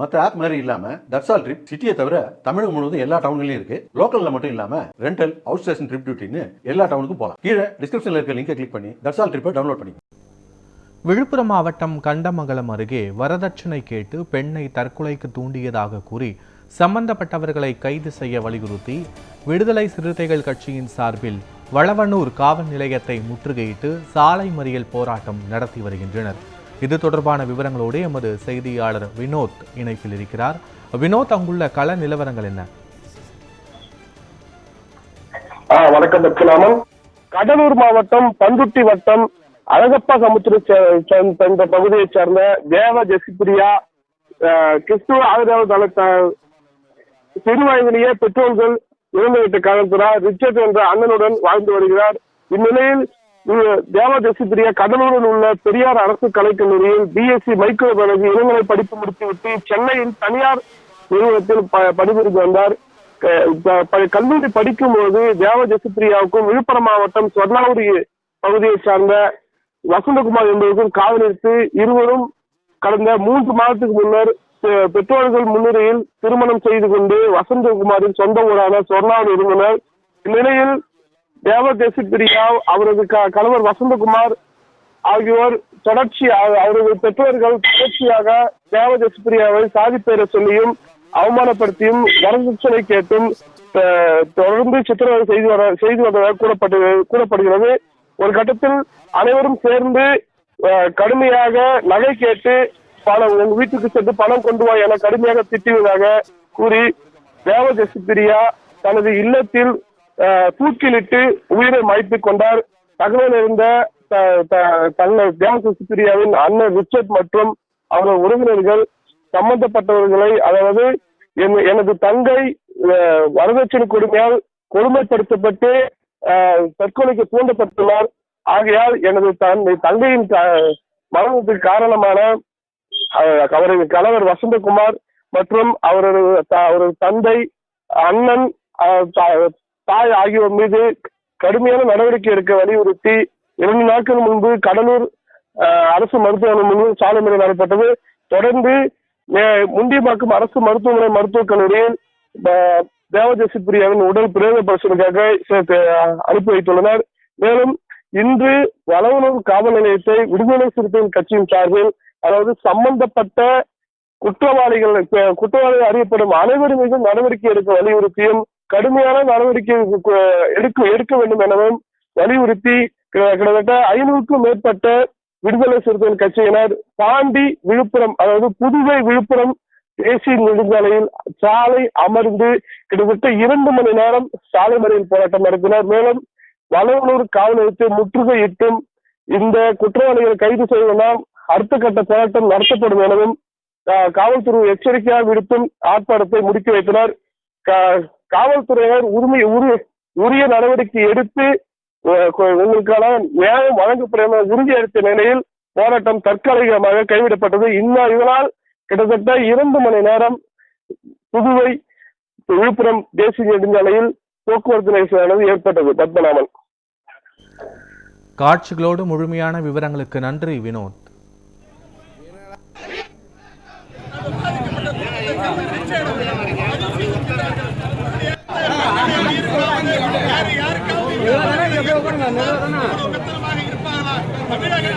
மற்ற ஆப் மாதிரி இல்லாம தர்சால் ட்ரிப் சிட்டியை தவிர தமிழகம் முழுவதும் எல்லா டவுன்லையும் இருக்கு. லோக்கல்ல மட்டும் இல்லாம ரெண்டல் அவுட் ஸ்டேஷன் ட்ரிப் டியூட்டின்னு எல்லா டவுனுக்கும் போகலாம் கீழே டிஸ்கிரிப்ஷன்ல இருக்க லிங்கை கிளிக் பண்ணி தர்சால் ட்ரிப்பை டவுன்லோட் பண்ணி விழுப்புரம் மாவட்டம் கண்டமங்கலம் அருகே வரதட்சணை கேட்டு பெண்ணை தற்கொலைக்கு தூண்டியதாக கூறி சம்பந்தப்பட்டவர்களை கைது செய்ய வலியுறுத்தி விடுதலை சிறுத்தைகள் கட்சியின் சார்பில் வளவனூர் காவல் நிலையத்தை முற்றுகையிட்டு சாலை மறியல் போராட்டம் நடத்தி வருகின்றனர். இது தொடர்பான விவரங்களோடு எமது செய்தியாளர் வினோத் இணைப்பில் இருக்கிறார். வினோத் அங்குள்ள கள நிலவரங்கள் என்ன? வணக்கம் பத்மநாபன் கடலூர் மாவட்டம் பந்துட்டி வட்டம் அழகப்பா சமுத்திர சே- என்ற பகுதியைச் சேர்ந்த தேவ ஜெசிபிரியா அஹ், கிறிஸ்துவ ஆதரவு தள சிறுவயதிலேயே பெற்றோர்கள் இறந்துவிட்ட காரணத்தினால் ரிச்சர்ட் என்ற அண்ணனுடன் வாழ்ந்து வருகிறார். இந்நிலையில் இவ- தேவ கடலூரில் உள்ள பெரியார் அரசு கலைக்கல்லூரியில் பிஎஸ்சி மைக்ரோபயாலஜி இளங்கலை படிப்பு முடித்துவிட்டு சென்னையில் தனியார் நிறுவனத்தில் ப- பணிபுரிந்து வந்தார். ப- ப- கல்லூரி படிக்கும்போது தேவதசிபிரியாவுக்கும் விழுப்புரம் மாவட்டம் சொர்ணாபுரி பகுதியை சார்ந்த வசந்தகுமார் என்பவருக்கும் காதலித்து இருவரும் கடந்த மூன்று மாதத்துக்கு முன்னர் பெற்றோர்கள் முன்னிலையில் திருமணம் செய்து கொண்டு வசந்தகுமாரின் சொந்த ஊரான சொர்ணாவில் இருந்தனர். இந்நிலையில் தேவ பிரியா அவரது க- கணவர் வசந்தகுமார் ஆகியோர் தொடர்ச்சி அவ- அவரது பெற்றோர்கள் தொடர்ச்சியாக தேவ ஜெசிபிரியாவை சாதி பெயரை சொல்லியும் அவமானப்படுத்தியும் வரதட்சணை கேட்டும் தொடர்ந்து சித்திரவதை செய்து வர செய்து வந்ததாக கூறப்பட்டு கூறப்படுகிறது. ஒரு கட்டத்தில் அனைவரும் சேர்ந்து கடுமையாக நகை கேட்டு பணம் உங்க வீட்டுக்கு சென்று பணம் கொண்டு வா என கடுமையாக திட்டுவதாக கூறி தேவ பிரியா தனது இல்லத்தில் தூக்கிலிட்டு உயிரை மாய்த்துக் கொண்டார். தகவல் இருந்த த- த- தன்னை தேவ ஜெசிபிரியாவின் அண்ணன் ரிச்சர்ட் மற்றும் அவரது உறவினர்கள் சம்பந்தப்பட்டவர்களை அதாவது என்- எனது தங்கை வரதட்சணை கொடுமையால் கொடுமைப்படுத்தப்பட்டு அஹ், தற்கொலைக்கு தூண்டப்பட்டுள்ளார். ஆகையால் எனது தன்னை தங்கையின் மரணத்துக்கு காரணமான அவரது கணவர் வசந்தகுமார் மற்றும் அவரது த- அவரது தந்தை அண்ணன் அஹ், தாய் ஆகியோர் மீது கடுமையான நடவடிக்கை எடுக்க வலியுறுத்தி இரண்டு நாட்கள் முன்பு கடலூர் அரசு மருத்துவமனை முன்பு சாலை மறியல் நடைபெற்றது தொடர்ந்து மே- முண்டியம்பாக்கம் அரசு மருத்துவமனை மருத்துவக் கல்லூரியில் தேவஜசி பிரியாவின் உடல் பிரேத பரிசோதனைக்காக அனுப்பி வைத்துள்ளனர். மேலும் இன்று வளவனூர் காவல் நிலையத்தை விடுதலை சிறுத்தைகள் கட்சியின் சார்பில் அதாவது சம்பந்தப்பட்ட குற்றவாளிகள் குற்றவாளிகள் அறியப்படும் அனைவரும் மீதும் நடவடிக்கை எடுக்க வலியுறுத்தியும் கடுமையான நடவடிக்கை எடுக்க எடுக்க வேண்டும் எனவும் வலியுறுத்தி கிட்டத்தட்ட ஐநூறுக்கும் மேற்பட்ட விடுதலை சிறுத்தைகள் கட்சியினர் தாண்டி விழுப்புரம் அதாவது புதுவை விழுப்புரம் தேசிய நெடுஞ்சாலையில் சாலை அமர்ந்து கிட்டத்தட்ட இரண்டு மணி நேரம் சாலை மறியல் போராட்டம் நடத்தினர். மேலும் வளவலூர் காவல் நிலையத்தை முற்றுகையிட்டும் இந்த குற்றவாளிகளை கைது செய்வதால் அடுத்த கட்ட போராட்டம் நடத்தப்படும் எனவும் காவல்துறை எச்சரிக்கையாக விடுத்தும் ஆர்ப்பாட்டத்தை முடிக்க வைத்தனர். காவல்துறையினர் உரிமை உரிய நடவடிக்கை எடுத்து உங்களுக்கான நியாயம் வழங்கப்படும் உறுதி அளித்த நிலையில் போராட்டம் தற்காலிகமாக கைவிடப்பட்டது. இன்னும் இதனால் கிட்டத்தட்ட இரண்டு மணி நேரம் புதுவை விழுப்புரம் தேசிய நெடுஞ்சாலையில் போக்குவரத்து நெரிசலானது ஏற்பட்டது. பத்மநாபன். காட்சிகளோடு முழுமையான விவரங்களுக்கு நன்றி வினோத். வெத்தனமாக இருப்பார்களா? தமிழக